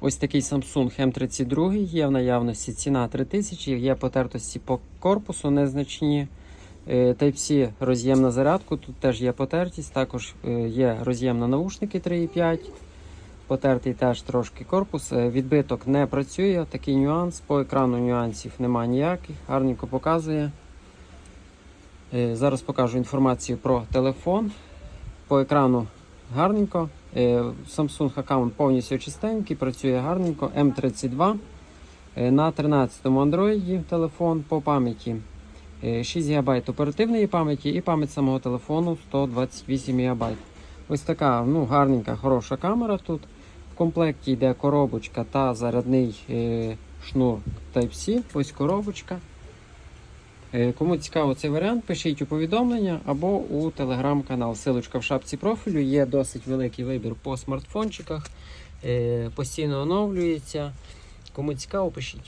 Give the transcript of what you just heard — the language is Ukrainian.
Ось такий Samsung M32 є в наявності. Ціна 3000, є потертості по корпусу незначні. Е, Type-C роз'єм на зарядку, тут теж є потертість, також е, є роз'єм на наушники 3.5. Потертий теж трошки корпус. Е, Відбиток не працює, такий нюанс. По екрану нюансів немає ніяких, гарненько показує. Зараз покажу інформацію про телефон. По екрану гарненько. Е, Samsung аккаунт повністю чистенький, працює гарненько. М32. Е, На 13-му Android телефон по пам'яті. Е, 6 ГБ оперативної пам'яті і пам'ять самого телефону 128 ГБ. Ось така ну, гарненька, хороша камера тут. В комплекті йде коробочка та зарядний е, шнур Type-C. Ось коробочка. Е, Кому цікаво цей варіант, пишіть у повідомлення або у телеграм-канал. Силочка в шапці профілю. Є досить великий вибір по смартфончиках. Е, Постійно оновлюється. Кому цікаво, пишіть.